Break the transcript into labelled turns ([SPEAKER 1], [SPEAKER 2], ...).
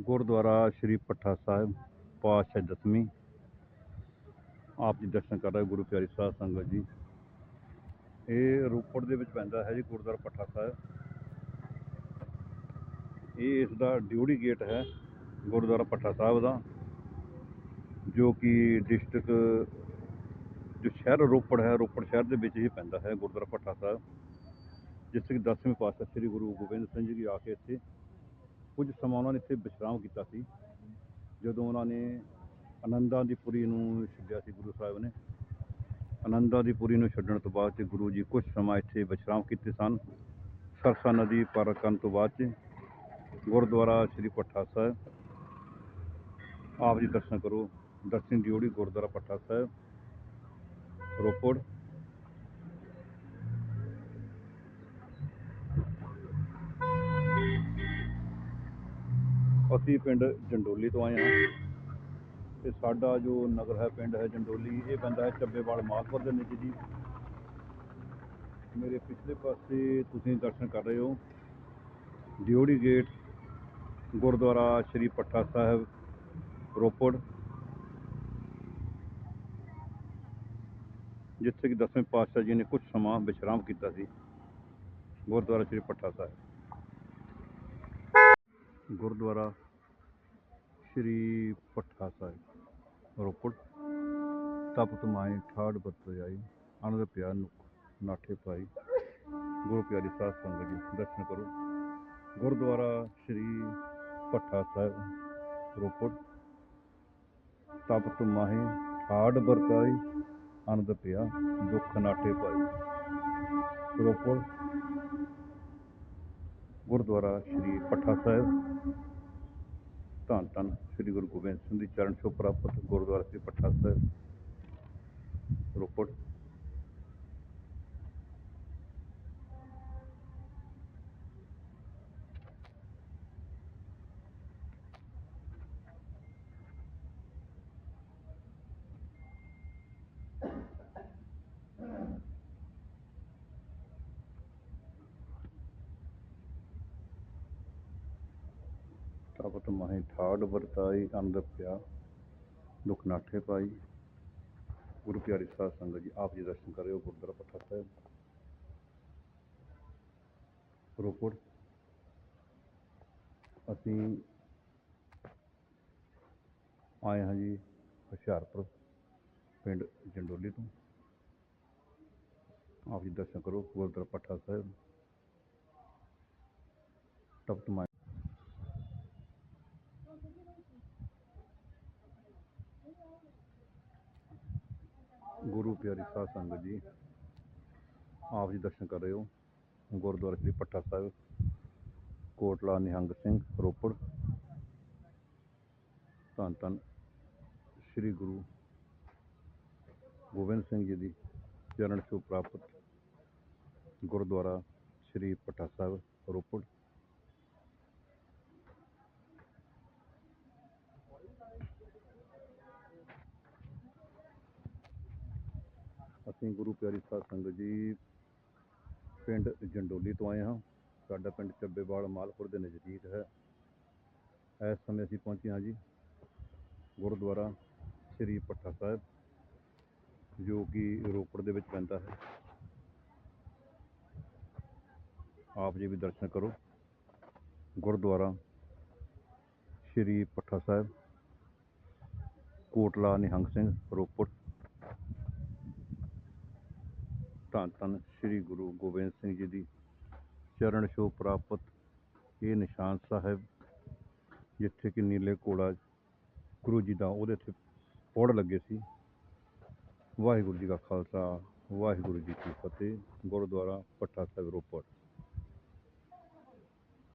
[SPEAKER 1] ਗੁਰਦੁਆਰਾ ਸ਼੍ਰੀ ਭੱਠਾ ਸਾਹਿਬ, ਪਾਤਸ਼ਾਹ ਦਸਵੀਂ। ਆਪ ਜੀ ਦਰਸ਼ਨ ਕਰ ਰਹੇ ਗੁਰੂ ਪਿਆਰੀ ਸਾਧ ਸੰਗਤ ਜੀ। ਇਹ ਰੋਪੜ ਦੇ ਵਿੱਚ ਪੈਂਦਾ ਹੈ ਜੀ ਗੁਰਦੁਆਰਾ ਭੱਠਾ ਸਾਹਿਬ। ਇਹ ਇਸ ਦਾ ਡਿਊਟੀ ਗੇਟ ਹੈ ਗੁਰਦੁਆਰਾ ਭੱਠਾ ਸਾਹਿਬ ਦਾ, ਜੋ ਕਿ ਡਿਸਟ੍ਰਿਕਟ ਜੋ ਸ਼ਹਿਰ ਰੋਪੜ ਹੈ, ਰੋਪੜ ਸ਼ਹਿਰ ਦੇ ਵਿੱਚ ਹੀ ਪੈਂਦਾ ਹੈ ਗੁਰਦੁਆਰਾ ਭੱਠਾ ਸਾਹਿਬ। ਜਿੱਥੇ ਕਿ ਦਸਵੇਂ ਪਾਤਸ਼ਾਹ ਸ੍ਰੀ ਗੁਰੂ ਗੋਬਿੰਦ ਸਿੰਘ ਜੀ ਆ ਕੇ ਇੱਥੇ ਕੁਝ ਸਮਾਂ ਉਹਨਾਂ ਨੇ ਇੱਥੇ ਵਿਸ਼ਰਾਮ ਕੀਤਾ ਸੀ। ਜਦੋਂ ਉਹਨਾਂ ਨੇ ਆਨੰਦਾਂ ਦੀ ਪੁਰੀ ਨੂੰ ਛੱਡਿਆ ਸੀ ਗੁਰੂ ਸਾਹਿਬ ਨੇ। ਆਨੰਦਾਂ ਦੀ ਪੁਰੀ ਨੂੰ ਛੱਡਣ ਤੋਂ ਬਾਅਦ 'ਚ ਗੁਰੂ ਜੀ ਕੁਝ ਸਮਾਂ ਇੱਥੇ ਵਿਸ਼ਰਾਮ ਕੀਤੇ ਸਨ। ਸਰਸਾ ਨਦੀ ਪਾਰ ਕਰਨ ਤੋਂ ਬਾਅਦ 'ਚ ਗੁਰਦੁਆਰਾ ਸ੍ਰੀ ਭੱਠਾ ਸਾਹਿਬ। ਆਪ ਜੀ ਦਰਸ਼ਨ ਕਰੋ। ਦਰਸ਼ਨ ਦਿਓੜੀ ਗੁਰਦੁਆਰਾ ਭੱਠਾ ਸਾਹਿਬ। ਰੋਪੜ। ਅਸੀਂ ਪਿੰਡ ਜੰਡੋਲੀ ਤੋਂ ਆਏ ਹਾਂ ਤੇ ਸਾਡਾ ਜੋ ਨਗਰ ਹੈ, ਪਿੰਡ ਹੈ ਜੰਡੋਲੀ, ਇਹ ਪੈਂਦਾ ਹੈ ਚੱਬੇਵਾਲ ਮਾਲਪੁਰ ਦੇ ਨਜ਼ਦੀਕ ਮੇਰੇ ਪਿਛਲੇ ਪਾਸੇ ਤੁਸੀਂ ਦਰਸ਼ਨ ਕਰ ਰਹੇ ਹੋ। ਦਿਓੜੀ ਗੇਟ, ਗੁਰਦੁਆਰਾ ਸ਼੍ਰੀ ਭੱਠਾ ਸਾਹਿਬ, ਰੋਪੜ। ਜਿੱਥੇ ਕਿ ਦਸਵੇਂ ਪਾਤਸ਼ਾਹ ਜੀ ਨੇ ਕੁਝ ਸਮਾਂ ਵਿਸ਼ਰਾਮ ਕੀਤਾ ਸੀ, ਗੁਰਦੁਆਰਾ ਸ਼੍ਰੀ ਭੱਠਾ ਸਾਹਿਬ। ਗੁਰਦੁਆਰਾ ਸ਼੍ਰੀ ਭੱਠਾ ਸਾਹਿਬ, ਰੋਪੜ। ਤਪਤ ਮਾਈ ਠਾੜ ਬੱਤ ਜਾਈ ਆਨੰਦ ਪਿਆ ਨੁਕ ਨਾਠੇ ਪਾਈ। ਗੁਰੂ ਪਿਆਰੀ ਸਾਧ ਸੰਗਤ ਜੀ, ਦਰਸ਼ਨ ਕਰੋ। ਗੁਰਦੁਆਰਾ ਸ਼੍ਰੀ ਭੱਠਾ ਸਾਹਿਬ, ਰੋਪੜ। ਤਪਤ ਮਾਹੀ ਠਾੜ ਵਰਤਾਈ ਆਨੰਦ ਪਿਆ ਦੁੱਖ ਨਾਟੇ ਪਾਈ। ਰੋਪੜ। ਗੁਰਦੁਆਰਾ ਸ਼੍ਰੀ ਪੱਠਾ ਸਾਹਿਬ। ਧੰਨ ਧੰਨ ਸ਼੍ਰੀ ਗੁਰੂ ਗੋਬਿੰਦ ਸਿੰਘ ਦੀ ਚਰਨ ਛੋਹ ਪ੍ਰਾਪਤ ਗੁਰਦੁਆਰਾ ਸ਼੍ਰੀ ਪੱਠਾ ਸਾਹਿਬ। ਰੋਪੜ। ਤਪਤ ਮਾਹੀ ਠਾੜ ਵਰਤਾਈ ਆਨੰਦ ਪਿਆ ਦੁੱਖ ਨਾਠੇ ਪਾਈ ਗੁਰੂ ਪਿਆਰੀ ਸਾਧ ਸੰਗਤ ਜੀ ਆਪ ਜੀ ਦਰਸ਼ਨ ਕਰਿਓ ਗੁਰਦੁਆਰਾ ਭੱਠਾ ਸਾਹਿਬ ਰੋਪੜ ਅਸੀਂ ਆਏ ਹਾਂ ਜੀ ਹੁਸ਼ਿਆਰਪੁਰ ਪਿੰਡ ਜੰਡੋਲੀ ਤੋਂ ਆਪ ਜੀ ਦਰਸ਼ਨ ਕਰੋ ਗੁਰਦੁਆਰਾ ਭੱਠਾ ਸਾਹਿਬ ਤਪਤ ਗੁਰੂ ਪਿਆਰੀ ਸਾਧ ਸੰਗਤ ਜੀ, ਆਪ ਜੀ ਦਰਸ਼ਨ ਕਰ ਰਹੇ ਹੋ ਗੁਰਦੁਆਰਾ ਸ੍ਰੀ ਭੱਠਾ ਸਾਹਿਬ, ਕੋਟਲਾ ਨਿਹੰਗ ਸਿੰਘ, ਰੋਪੜ। ਧੰਨ ਧੰਨ ਸ੍ਰੀ ਗੁਰੂ ਗੋਬਿੰਦ ਸਿੰਘ ਜੀ ਦੀ ਚਰਨ ਛੋਹ ਪ੍ਰਾਪਤ ਗੁਰਦੁਆਰਾ ਸ੍ਰੀ ਭੱਠਾ ਸਾਹਿਬ, ਰੋਪੜ। ਅਸੀਂ ਗੁਰੂ ਪਿਆਰੀ ਸਾਧ ਸੰਗਤ ਜੀ, ਪਿੰਡ ਜੰਡੋਲੀ ਤੋਂ ਆਏ ਹਾਂ। ਸਾਡਾ ਪਿੰਡ ਚੱਬੇਵਾਲ ਮਾਲਪੁਰ ਦੇ ਨਜ਼ਦੀਕ ਹੈ। ਇਸ ਸਮੇਂ ਅਸੀਂ ਪਹੁੰਚੇ ਹਾਂ ਜੀ ਗੁਰਦੁਆਰਾ ਸ੍ਰੀ ਭੱਠਾ ਸਾਹਿਬ, ਜੋ ਕਿ ਰੋਪੜ ਦੇ ਵਿੱਚ ਪੈਂਦਾ ਹੈ। ਆਪ ਜੀ ਵੀ ਦਰਸ਼ਨ ਕਰੋ। ਗੁਰਦੁਆਰਾ ਸ੍ਰੀ ਭੱਠਾ ਸਾਹਿਬ, ਕੋਟਲਾ ਨਿਹੰਗ ਸਿੰਘ ਰੋਪੜ। ਧੰਨ ਧੰਨ ਸ੍ਰੀ ਗੁਰੂ ਗੋਬਿੰਦ ਸਿੰਘ ਜੀ ਦੀ ਚਰਨ ਛੋਹ ਪ੍ਰਾਪਤ ਇਹ ਨਿਸ਼ਾਨ ਸਾਹਿਬ, ਜਿੱਥੇ ਕਿ ਨੀਲੇ ਕੋਲਾ ਗੁਰੂ ਜੀ ਦਾ ਉਹਦੇ ਤੇ ਪੌੜ ਲੱਗੇ ਸੀ। ਵਾਹਿਗੁਰੂ ਜੀ ਕਾ ਖਾਲਸਾ, ਵਾਹਿਗੁਰੂ ਜੀ ਕੀ ਫਤਿਹ। ਗੁਰਦੁਆਰਾ ਭੱਠਾ ਸਾਹਿਬ ਰੋਪੜ।